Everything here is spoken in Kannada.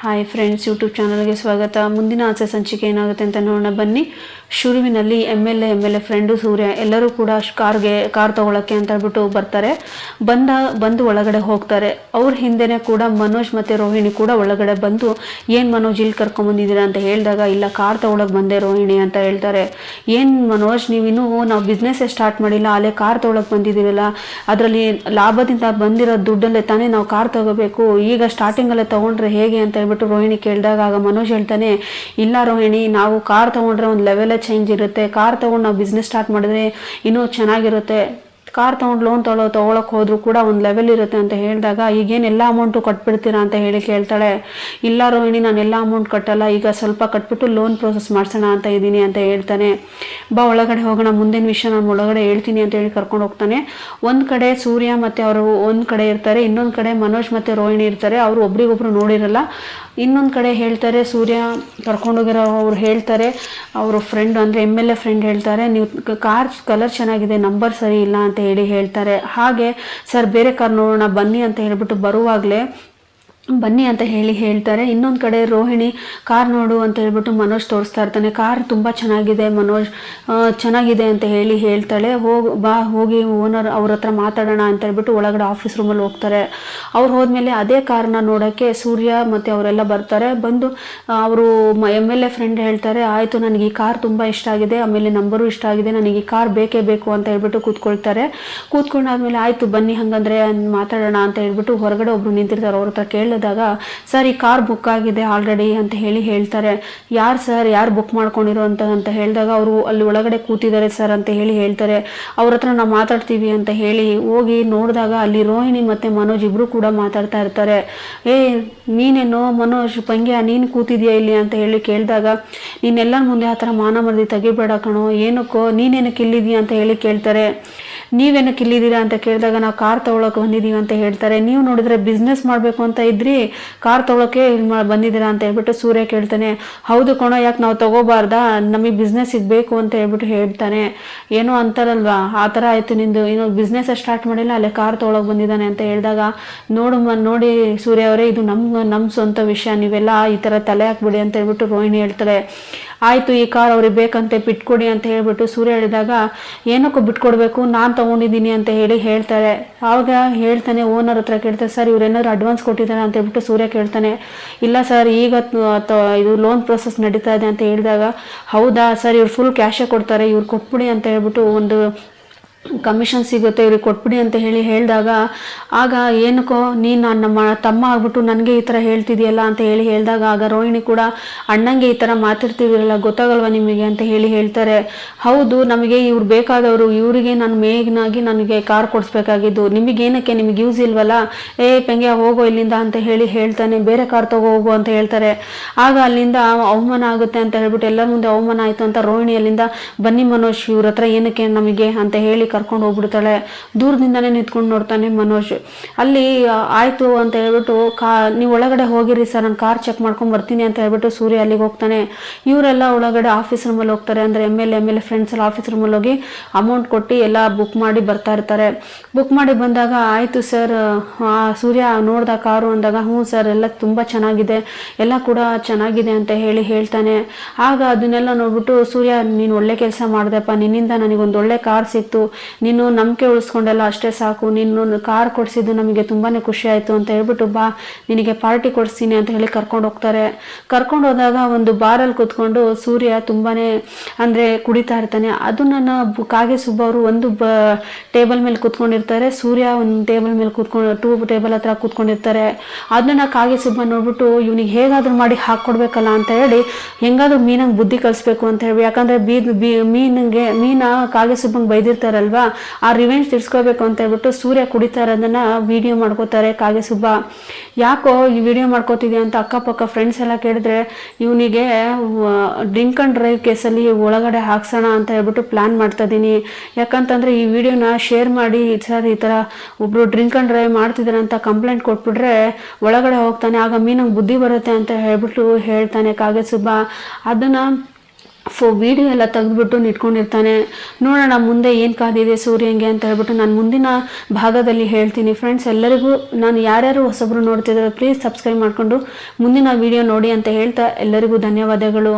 ಹಾಯ್ ಫ್ರೆಂಡ್ಸ್ ಯೂಟ್ಯೂಬ್ ಚಾನಲ್ಗೆ ಸ್ವಾಗತ. ಮುಂದಿನ ಆಸೆ ಸಂಚಿಕೆ ಏನಾಗುತ್ತೆ ಅಂತ ನೋಡೋಣ. ಬನ್ನಿ. ಶುರುವಿನಲ್ಲಿ M L A M L A friend Surya. ಎಲ್ಲರೂ ಕೂಡ ಕಾರ್ಗೆ, ಕಾರ್ ತೊಗೊಳಕ್ಕೆ ಅಂತ ಹೇಳ್ಬಿಟ್ಟು ಬರ್ತಾರೆ. ಬಂದ, ಬಂದು ಒಳಗಡೆ ಹೋಗ್ತಾರೆ. ಅವ್ರ ಹಿಂದೆನೇ ಕೂಡ ಮನೋಜ್ ಮತ್ತು ರೋಹಿಣಿ ಕೂಡ ಒಳಗಡೆ ಬಂದು, ಏನು ಮನೋಜ್, ಇಲ್ಲಿ ಕರ್ಕೊಂಬಂದಿದ್ದೀರಾ ಅಂತ ಹೇಳಿದಾಗ, ಇಲ್ಲ, ಕಾರ್ ತೊಗೊಳಕ್ಕೆ ಬಂದೆ ರೋಹಿಣಿ ಅಂತ ಹೇಳ್ತಾರೆ. ಏನು ಮನೋಜ್ ನೀವಿನ್ನೂ ನಾವು ಬಿಸ್ನೆಸ್ಸೇ ಸ್ಟಾರ್ಟ್ ಮಾಡಿಲ್ಲ. ಅಲ್ಲೇ ಕಾರ್ ತೊಗೊಳಕ್ಕೆ ಬಂದಿದ್ದೀರಲ್ಲ. ಅದರಲ್ಲಿ ಲಾಭದಿಂದ ಬಂದಿರೋ ದುಡ್ಡಲ್ಲೇ ತಾನೇ ನಾವು ಕಾರ್ ತಗೋಬೇಕು. ಈಗ ಸ್ಟಾರ್ಟಿಂಗಲ್ಲೇ ತೊಗೊಂಡ್ರೆ ಹೇಗೆ? ಅಂತ ಹೇಳ್ಬಿಟ್ಟು ರೋಹಿಣಿ ಕೇಳಿದಾಗ ಆಗ ಮನೋಜ್ ಹೇಳ್ತಾನೆ, ಇಲ್ಲ ರೋಹಿಣಿ, ನಾವು ಕಾರ್ ತೊಗೊಂಡ್ರೆ ಒಂದು ಲೆವೆಲೇ ಚೇಂಜ್ ಇರುತ್ತೆ. ಕಾರ್ ತೊಗೊಂಡು ನಾವು ಬಿಸ್ನೆಸ್ ಸ್ಟಾರ್ಟ್ ಮಾಡಿದ್ರೆ ಇನ್ನೂ ಚೆನ್ನಾಗಿರುತ್ತೆ. ಕಾರ್ ತೊಗೊಂಡು ಲೋನ್ ತೊಗೊಳೋ ತೊಗೊಳಕ್ಕೆ ಹೋದರೂ ಕೂಡ ಒಂದು ಲೆವೆಲ್ ಇರುತ್ತೆ ಅಂತ ಹೇಳಿದಾಗ, ಈಗೇನು ಎಲ್ಲ ಅಮೌಂಟು ಕಟ್ಬಿಡ್ತೀರಾ? ಅಂತ ಹೇಳಿ ಕೇಳ್ತಾಳೆ. ಇಲ್ಲ ರೋಹಿಣಿ, ನಾನು ಎಲ್ಲ ಅಮೌಂಟ್ ಕಟ್ಟಲ್ಲ, ಈಗ ಸ್ವಲ್ಪ ಕಟ್ಬಿಟ್ಟು ಲೋನ್ ಪ್ರೋಸೆಸ್ ಮಾಡಿಸೋಣ ಅಂತ ಇದ್ದೀನಿ, ಅಂತ ಹೇಳ್ತಾನೆ. ಬಾ, ಒಳಗಡೆ ಹೋಗೋಣ, ಮುಂದಿನ ವಿಷಯ ನಾನು ಒಳಗಡೆ ಹೇಳ್ತೀನಿ ಅಂತ ಹೇಳಿ ಕರ್ಕೊಂಡು ಹೋಗ್ತಾನೆ. ಒಂದು ಕಡೆ ಸೂರ್ಯ ಮತ್ತು ಅವರು ಒಂದು ಕಡೆ ಇರ್ತಾರೆ, ಇನ್ನೊಂದು ಕಡೆ ಮನೋಜ್ ಮತ್ತು ರೋಹಿಣಿ ಇರ್ತಾರೆ. ಅವರು ಒಬ್ರಿಗೊಬ್ರು ನೋಡಿರಲ್ಲ. ಇನ್ನೊಂದು ಕಡೆ ಹೇಳ್ತಾರೆ, ಸೂರ್ಯ ಕರ್ಕೊಂಡೋಗಿರೋ ಅವ್ರು ಹೇಳ್ತಾರೆ, ಅವರು ಫ್ರೆಂಡ್ ಅಂದರೆ ಎಂ ಎಲ್ ಎ ಫ್ರೆಂಡ್ ಹೇಳ್ತಾರೆ, ನೀವು ಕಾರ್ ಕಲರ್ ಚೆನ್ನಾಗಿದೆ ನಂಬರ್ ಸರಿ ಇಲ್ಲ ಅಂತ ಹೇಳಿ ಹೇಳ್ತಾರೆ. ಹಾಗೆ, ಸರ್, ಬೇರೆ ಕಾರ್ ನೋಡೋಣ, ಬನ್ನಿ ಅಂತ ಹೇಳಿಬಿಟ್ಟು ಬರುವಾಗಲೇ ಬನ್ನಿ ಅಂತ ಹೇಳಿ ಹೇಳ್ತಾರೆ. ಇನ್ನೊಂದು ಕಡೆ ರೋಹಿಣಿ ಕಾರ್ ನೋಡು ಅಂತ ಹೇಳ್ಬಿಟ್ಟು ಮನೋಜ್ ತೋರಿಸ್ತಾ ಇರ್ತಾನೆ. ಕಾರ್ ತುಂಬ ಚೆನ್ನಾಗಿದೆ ಮನೋಜ್. ಚೆನ್ನಾಗಿದೆ ಅಂತ ಹೇಳಿ ಹೇಳ್ತಾಳೆ. ಹೋಗಿ, ಬಾ, ಹೋಗಿ ಓನರ್ ಅವ್ರ ಹತ್ರ ಮಾತಾಡೋಣ ಅಂತ ಹೇಳ್ಬಿಟ್ಟು ಒಳಗಡೆ ಆಫೀಸ್ ರೂಮಲ್ಲಿ ಹೋಗ್ತಾರೆ. ಅವ್ರು ಹೋದ್ಮೇಲೆ ಅದೇ ಕಾರ್ನ ನೋಡೋಕ್ಕೆ ಸೂರ್ಯ ಮತ್ತು ಅವರೆಲ್ಲ ಬರ್ತಾರೆ. ಬಂದು ಅವರು ಎಂ ಎಲ್ ಎ ಫ್ರೆಂಡ್ ಹೇಳ್ತಾರೆ, ಆಯಿತು, ನನಗೆ ಈ ಕಾರ್ ತುಂಬ ಇಷ್ಟ ಆಗಿದೆ. ಆಮೇಲೆ ನಂಬರು ಇಷ್ಟ ಆಗಿದೆ. ನನಗೆ ಈ ಕಾರ್ ಬೇಕೇ ಬೇಕು ಅಂತ ಹೇಳ್ಬಿಟ್ಟು ಕೂತ್ಕೊಳ್ತಾರೆ. ಕೂತ್ಕೊಂಡಾದ್ಮೇಲೆ, ಆಯಿತು, ಬನ್ನಿ, ಹಾಗಂದ್ರೆ ಮಾತಾಡೋಣ ಅಂತ ಹೇಳ್ಬಿಟ್ಟು ಹೊರಗಡೆ ಒಬ್ರು ನಿಂತಿರ್ತಾರೆ. ಅವ್ರ ಹತ್ರ ಕೇಳಿದಾಗ, ಸರ್, ಈ ಕಾರ್ ಬುಕ್ ಆಗಿದೆ ಆಲ್ರೆಡಿ ಅಂತ ಹೇಳಿ ಹೇಳ್ತಾರೆ. ಯಾರು ಸರ್? ಯಾರು ಬುಕ್ ಮಾಡ್ಕೊಂಡಿರೋ ಅಂತ? ಅಂತ ಹೇಳಿದಾಗ ಅವರು ಅಲ್ಲಿ ಒಳಗಡೆ ಕೂತಿದ್ದಾರೆ ಸರ್ ಅಂತ ಹೇಳಿ ಹೇಳ್ತಾರೆ. ಅವ್ರ ಹತ್ರ ನಾವು ಮಾತಾಡ್ತೀವಿ ಅಂತ ಹೇಳಿ ಹೋಗಿ ನೋಡಿದಾಗ ಅಲ್ಲಿ ರೋಹಿಣಿ ಮತ್ತು ಮನೋಜ್ ಇಬ್ಬರು ಕೂಡ ಮಾತಾಡ್ತಾ ಇರ್ತಾರೆ. ಏ, ನೀನೇನು? ಮನೋಜ್, ಪಂಗ್ಯ, ನೀನು ಕೂತಿದ್ಯಾ ಇಲ್ಲಿ? ಅಂತ ಹೇಳಿ ಕೇಳಿದಾಗ, ನೀನೆಲ್ಲರ ಮುಂದೆ ಆ ಥರ ಮಾನ ಮರದಿ ತೆಗಿಬೇಡ ಕಣೋ. ಏನಕ್ಕೋ? ನೀನೇನಕ್ಕೆ ಇಲ್ಲಿದ್ಯಾ ಅಂತ ಹೇಳಿ ಕೇಳ್ತಾರೆ. ನೀವೇನಕ್ಕೆ ಇಲ್ಲಿದ್ದೀರಾ ಅಂತ ಕೇಳಿದಾಗ ನಾವು ಕಾರ್ ತೊಗೊಳಕ್ಕೆ ಬಂದಿದ್ದೀವಿ ಅಂತ ಹೇಳ್ತಾರೆ. ನೀವು ನೋಡಿದ್ರೆ ಬಿಸ್ನೆಸ್ ಮಾಡಬೇಕು ಅಂತ ಇದ್ರಿ, ಕಾರ್ ತೊಗೊಳಕ್ಕೆ ಬಂದಿದ್ದೀರಾ ಅಂತ ಹೇಳ್ಬಿಟ್ಟು ಸೂರ್ಯ ಕೇಳ್ತಾನೆ, ಹೌದು ಕೋಣ, ಯಾಕೆ ನಾವು ತಗೋಬಾರ್ದಾ? ನಮಗೆ ಬಿಸ್ನೆಸ್ ಬೇಕು ಅಂತ ಹೇಳ್ಬಿಟ್ಟು ಹೇಳ್ತಾನೆ. ಏನೋ ಅಂತಾರಲ್ವಾ? ಆ ಥರ ಆಯಿತು ನಿಂದು. ಇನ್ನು ಬಿಸ್ನೆಸ್ ಸ್ಟಾರ್ಟ್ ಮಾಡಿಲ್ಲ, ಅಲ್ಲೇ ಕಾರ್ ತೊಗೊಳಕ್ಕೆ ಬಂದಿದ್ದಾನೆ ಅಂತ ಹೇಳಿದಾಗ, ನೋಡು ನೋಡಿ ಸೂರ್ಯ ಅವರೇ, ಇದು ನಮ್ಮ ನಮ್ಮ ಸ್ವಂತ ವಿಷಯ. ನೀವೆಲ್ಲ ಈ ಥರ ತಲೆ ಹಾಕ್ಬಿಡಿ ಅಂತ ಹೇಳ್ಬಿಟ್ಟು ರೋಹಿಣಿ ಹೇಳ್ತಾಳೆ. ಆಯಿತು ಈ ಕಾರ್ ಅವ್ರಿಗೆ ಬೇಕಂತೆ ಬಿಟ್ಕೊಡಿ ಅಂತ ಹೇಳಿಬಿಟ್ಟು ಸೂರ್ಯ ಹೇಳಿದಾಗ, ಏನಕ್ಕೂ ಬಿಟ್ಕೊಡ್ಬೇಕು, ನಾನು ತೊಗೊಂಡಿದ್ದೀನಿ ಅಂತ ಹೇಳಿ ಹೇಳ್ತಾರೆ. ಆವಾಗ ಹೇಳ್ತಾನೆ, ಓನರ್ ಹತ್ರ ಕೇಳ್ತಾರೆ, ಸರ್ ಇವ್ರೇನಾದ್ರು ಅಡ್ವಾನ್ಸ್ ಕೊಟ್ಟಿದ್ದಾರೆ ಅಂತ ಹೇಳ್ಬಿಟ್ಟು ಸೂರ್ಯ ಕೇಳ್ತಾನೆ. ಇಲ್ಲ ಸರ್, ಈಗ ಇದು ಲೋನ್ ಪ್ರೊಸೆಸ್ ನಡೀತಾ ಇದೆ ಅಂತ ಹೇಳಿದಾಗ, ಹೌದಾ, ಸರ್, ಇವ್ರು ಫುಲ್ ಕ್ಯಾಶೇ ಕೊಡ್ತಾರೆ, ಇವ್ರು ಕೊಟ್ಬಿಡಿ ಅಂತ ಹೇಳ್ಬಿಟ್ಟು ಒಂದು ಕಮಿಷನ್ ಸಿಗುತ್ತೆ, ಇವ್ರಿಗೆ ಕೊಟ್ಬಿಡಿ ಅಂತ ಹೇಳಿ ಹೇಳಿದಾಗ, ಆಗ ಏನಕ್ಕೋ, ನೀನು ನಮ್ಮ ತಮ್ಮ ಆಗ್ಬಿಟ್ಟು ನನಗೆ ಈ ಥರ ಹೇಳ್ತಿದೆಯಲ್ಲ ಅಂತ ಹೇಳಿ ಹೇಳಿದಾಗ, ಆಗ ರೋಹಿಣಿ ಕೂಡ, ಅಣ್ಣಂಗೆ ಈ ಥರ ಮಾತಿರ್ತಿದಿರಲ್ಲ ಗೊತ್ತಾಗಲ್ವಾ ನಿಮಗೆ? ಅಂತ ಹೇಳಿ ಹೇಳ್ತಾರೆ. ಹೌದು, ನಮಗೆ ಇವ್ರು ಬೇಕಾದವರು, ಇವರಿಗೆ ನಾನು ಮೇಘನಾಗಿ ನನಗೆ ಕಾರ್ ಕೊಡಿಸ್ಬೇಕಾಗಿದ್ದು ನಿಮಗೇನಕ್ಕೆ ನಿಮಗೆ ಯೂಸ್ ಇಲ್ವಲ್ಲ? ಏ ಪೆಂಗೆ ಹೋಗೋ ಇಲ್ಲಿಂದ ಅಂತ ಹೇಳಿ ಹೇಳ್ತಾನೆ. ಬೇರೆ ಕಾರ್ ತಗೋ ಹೋಗು ಅಂತ ಹೇಳ್ತಾರೆ. ಆಗ ಅಲ್ಲಿಂದ ಅವಮಾನ ಆಗುತ್ತೆ ಅಂತ ಹೇಳ್ಬಿಟ್ಟು, ಎಲ್ಲರ ಮುಂದೆ ಅವಮಾನ ಆಯಿತು ಅಂತ ರೋಹಿಣಿ ಅಲ್ಲಿಂದ ಬನ್ನಿ ಮನೋಜ್, ಇವ್ರ ಹತ್ರ ಏನಕ್ಕೆ ನಮಗೆ? ಅಂತ ಹೇಳಿ ಕರ್ಕೊಂಡು ಹೋಗ್ಬಿಡ್ತಾಳೆ. ದೂರದಿಂದನೇ ನಿಂತ್ಕೊಂಡು ನೋಡ್ತಾನೆ ಮನೋಜ್. ಅಲ್ಲಿ ಆಯಿತು ಅಂತ ಹೇಳ್ಬಿಟ್ಟು ಕಾ, ನೀವು ಒಳಗಡೆ ಹೋಗಿರಿ ಸರ್, ನಾನು ಕಾರ್ ಚೆಕ್ ಮಾಡ್ಕೊಂಡು ಬರ್ತೀನಿ ಅಂತ ಹೇಳ್ಬಿಟ್ಟು ಸೂರ್ಯ ಅಲ್ಲಿಗೆ ಹೋಗ್ತಾನೆ. ಇವರೆಲ್ಲ ಒಳಗಡೆ ಆಫೀಸ್ ರೂಮಲ್ಲಿ ಹೋಗ್ತಾರೆ. ಅಂದರೆ M L M L A friends ಎಲ್ಲ ಆಫೀಸ್ ರೂಮಲ್ಲಿ ಹೋಗಿ ಅಮೌಂಟ್ ಕೊಟ್ಟು ಎಲ್ಲ ಬುಕ್ ಮಾಡಿ ಬರ್ತಾ ಇರ್ತಾರೆ. ಬುಕ್ ಮಾಡಿ ಬಂದಾಗ ಆಯಿತು ಸರ್ ಸೂರ್ಯ ನೋಡ್ದ ಕಾರು ಅಂದಾಗ, ಹ್ಞೂ ಸರ್, ಎಲ್ಲ ತುಂಬ ಚೆನ್ನಾಗಿದೆ. ಎಲ್ಲ ಕೂಡ ಚೆನ್ನಾಗಿದೆ ಅಂತ ಹೇಳಿ ಹೇಳ್ತಾನೆ. ಆಗ ಅದನ್ನೆಲ್ಲ ನೋಡ್ಬಿಟ್ಟು ಸೂರ್ಯ, ನೀನು ಒಳ್ಳೆ ಕೆಲಸ ಮಾಡಿದೆಪ್ಪ. ನಿನ್ನಿಂದ ನನಗೊಂದು ಒಳ್ಳೆ ಕಾರ್ ಸಿಕ್ತು. ನೀನು ನಂಬಿಕೆ ಉಳಿಸ್ಕೊಂಡೆಲ್ಲ ಅಷ್ಟೇ ಸಾಕು. ನೀನು ಕಾರ್ ಕೊಡಿಸಿದ್ದು ನಮಗೆ ತುಂಬಾ ಖುಷಿ ಆಯಿತು ಅಂತ ಹೇಳ್ಬಿಟ್ಟು ಬಾ, ನಿನಗೆ ಪಾರ್ಟಿ ಕೊಡಿಸ್ತೀನಿ ಅಂತ ಹೇಳಿ ಕರ್ಕೊಂಡು ಹೋಗ್ತಾರೆ. ಕರ್ಕೊಂಡು ಹೋದಾಗ ಒಂದು ಬಾರಲ್ಲಿ ಕೂತ್ಕೊಂಡು ಸೂರ್ಯ ತುಂಬಾ ಅಂದರೆ ಕುಡಿತಾ ಇರ್ತಾನೆ. ಅದು ನನ್ನ ಕಾಗೆ ಸುಬ್ಬ ಅವರು ಒಂದು ಬ ಟೇಬಲ್ ಮೇಲೆ ಕೂತ್ಕೊಂಡಿರ್ತಾರೆ. ಸೂರ್ಯ ಒಂದು ಟೇಬಲ್ ಮೇಲೆ ಕೂತ್ಕೊಂಡು ಟೂ ಟೇಬಲ್ ಹತ್ರ ಕೂತ್ಕೊಂಡಿರ್ತಾರೆ. ಅದನ್ನ ಕಾಗೆ ಸುಬ್ಬ ನೋಡ್ಬಿಟ್ಟು ಇವನಿಗೆ ಹೇಗಾದ್ರೂ ಮಾಡಿ ಹಾಕ್ಕೊಡ್ಬೇಕಲ್ಲ ಅಂತ ಹೇಳಿ ಹೆಂಗಾದ್ರೂ ಮೀನಂಗೆ ಬುದ್ಧಿ ಕಲಿಸ್ಬೇಕು ಅಂತ ಹೇಳಿ. ಯಾಕಂದ್ರೆ ಬೀದ್ ಬೀ ಮೀನಿಗೆ ಮೀನ ಕಾಗೆ ಸುಬ್ಬಂಗೆ ಬೈದಿರ್ತಾರಲ್ವಾ ಆ ರಿವೆಂಜ್ ತಿರ್ಸ್ಕೋಬೇಕು ಅಂತ ಹೇಳ್ಬಿಟ್ಟು ಸೂರ್ಯ ಕುಡಿತಾ ಇರೋದನ್ನ ವಿಡಿಯೋ ಮಾಡ್ಕೋತಾರೆ ಕಾಗೆ ಸುಬ್ಬ. ಯಾಕೋ ಈ ವಿಡಿಯೋ ಮಾಡ್ಕೋತಿದ್ಯಾ ಅಂತ ಅಕ್ಕಪಕ್ಕ ಫ್ರೆಂಡ್ಸ್ ಎಲ್ಲ ಕೇಳಿದ್ರೆ, ಇವನಿಗೆ ಡ್ರಿಂಕ್ ಅಂಡ್ ಡ್ರೈವ್ ಕೇಸಲ್ಲಿ ಒಳಗಡೆ ಹಾಕ್ಸೋಣ ಅಂತ ಹೇಳ್ಬಿಟ್ಟು ಪ್ಲ್ಯಾನ್ ಮಾಡ್ತಾ ಇದ್ದೀನಿ. ಯಾಕಂತಂದರೆ ಈ ವಿಡಿಯೋನ ಶೇರ್ ಮಾಡಿ ಸರ್ ಈ ಥರ ಒಬ್ಬರು ಡ್ರಿಂಕ್ ಅಂಡ್ ಡ್ರೈವ್ ಮಾಡ್ತಿದ್ದಾರೆ ಅಂತ ಕಂಪ್ಲೇಂಟ್ ಕೊಟ್ಬಿಟ್ರೆ ಒಳಗಡೆ ಹೋಗ್ತಾನೆ. ಆಗ ಮೀನಂಗೆ ಬುದ್ಧಿ ಬರುತ್ತೆ ಅಂತ ಹೇಳ್ಬಿಟ್ಟು ಹೇಳ್ತಾನೆ ಕಾಗೆ ಸುಬ್ಬ. ಅದನ್ನು ಫೋ ವಿಡಿಯೋ ಎಲ್ಲ ತೆಗೆದ್ಬಿಟ್ಟು ನಿಟ್ಕೊಂಡಿರ್ತಾನೆ ನೋಡೋಣ ಮುಂದೆ ಏನು ಕಾದಿದೆ ಸೂರ್ಯಂಗೆ ಅಂತ ಹೇಳ್ಬಿಟ್ಟು ನಾನು ಮುಂದಿನ ಭಾಗದಲ್ಲಿ ಹೇಳ್ತೀನಿ. ಫ್ರೆಂಡ್ಸ್ ಎಲ್ಲರಿಗೂ ನಾನು ಯಾರ್ಯಾರು ಹೊಸಬ್ರು ನೋಡ್ತಿದ್ದಾರೆ ಪ್ಲೀಸ್ ಸಬ್ಸ್ಕ್ರೈಬ್ ಮಾಡಿಕೊಂಡು ಮುಂದಿನ ವಿಡಿಯೋ ನೋಡಿ ಅಂತ ಹೇಳ್ತಾ ಎಲ್ಲರಿಗೂ ಧನ್ಯವಾದಗಳು.